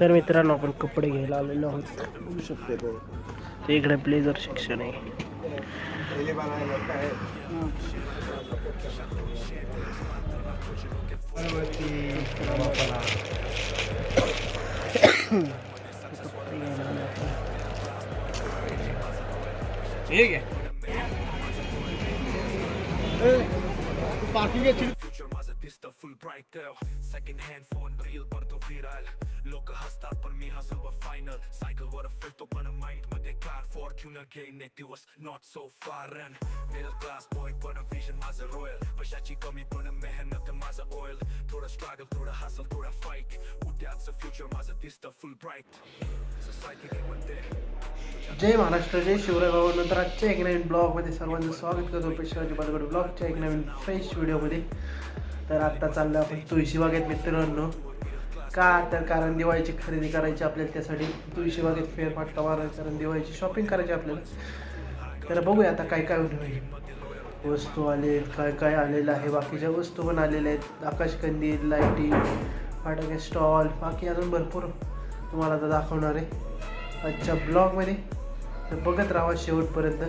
तर मित्रांनो आपण कपडे घ्यायला आलेलो आहोत. बघू शकते तो ते इकडे ब्लेझर शिक्षण आहे. पार्किंग घ्यायला आलो सेकंड हँड फोन रील बनतो विराल लोक हसतात पण मी हसव फायनल सायकल वर फिरतो पण माइंडमध्ये कार फॉर्च्युनर घेईन एक दिवस not so far ran middle class boy पण विजन माझं रॉयल पैशाची कमी पण मेहनत माझं ऑइल थोडं स्ट्रगल थोडं हसल थोडं फाईट उद्याचं फ्युचर माझं दिसतं फुल ब्राईट सोसायटी जय महाराष्ट्र जय शिवराय बाबा. नंतर आजच्या एक नवीन ब्लॉगमध्ये सर्वांचं स्वागत करतो. पेशवाजी बालगड ब्लॉगच्या एक नवीन फ्रेश व्हिडिओमध्ये तर आत्ता चाललं आपण तुळशी बागेत मित्रांनो. का तर कारण दिवाळीची खरेदी करायची आपल्याला त्यासाठी. तुळशी बागेत फेरफाटका मारायचा कारण दिवाळीची शॉपिंग करायची आपल्याला. तर बघूया आता काय काय होईल वस्तू आले काय काय आलेलं आहे. बाकीच्या वस्तू पण आलेल्या आहेत. आकाशकंदील लाईटिंग फटाके स्टॉल बाकी अजून भरपूर तुम्हाला आता दाखवणार आहे. आजच्या ब्लॉगमध्ये तर बघत राहा शेवटपर्यंत.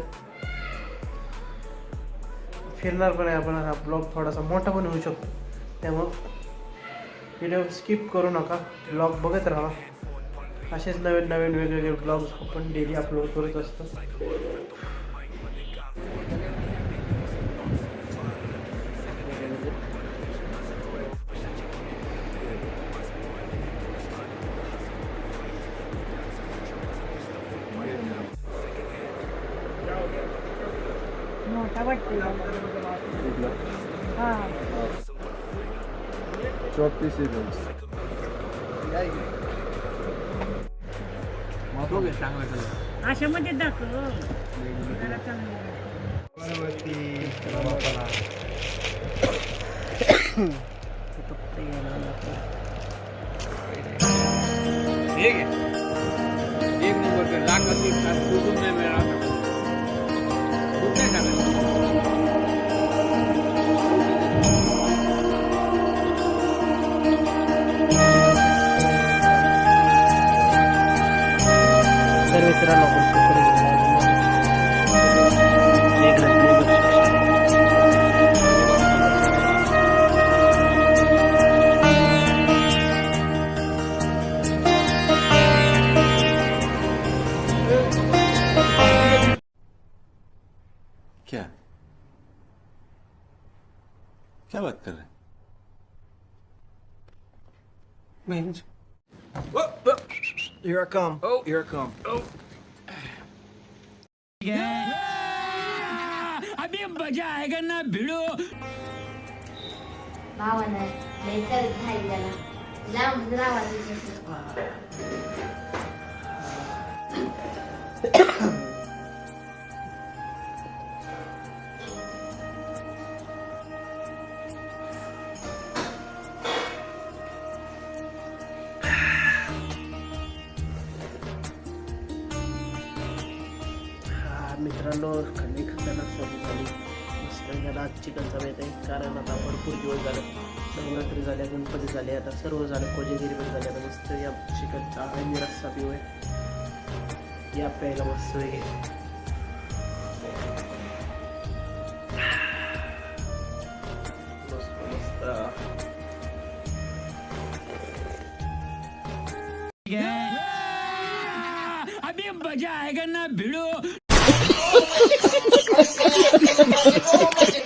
फिरणार पण आहे आपण. हा ब्लॉग थोडासा मोठा पण होऊ शकतो. त्यामुळं व्हिडिओ स्किप करू नका. ब्लॉग बघत राहा. असेच नवीन नवीन वेगवेगळे ब्लॉग्स आपण डेली अपलोड करत असतो. मोठा वाटतो. हा. चौतीस अशा मध्ये दाखव. जरा चांगलं. एक नंबर सोडून नाही मिळाला section आहे. क्या क्या बात कर रहे हैं Here I come. Oh, here I come. भावानं लय तर झाली त्याला लांब रावायचं हा, मित्रांनो खंडी खात्याला सुरू झाली. मस्त याला आज चिकनचा बेत आहे कारण आता भरपूर दिवस झाले. नवरात्री झाल्या गणपती झाले. आता सर्व झालं. कोजेगिरी पण झाले. आता मस्त या चिकनचा आणि रस्सा पिऊ आहे या प्यायला मस्त आहे मस्त मस्त. साक्षी oh my god.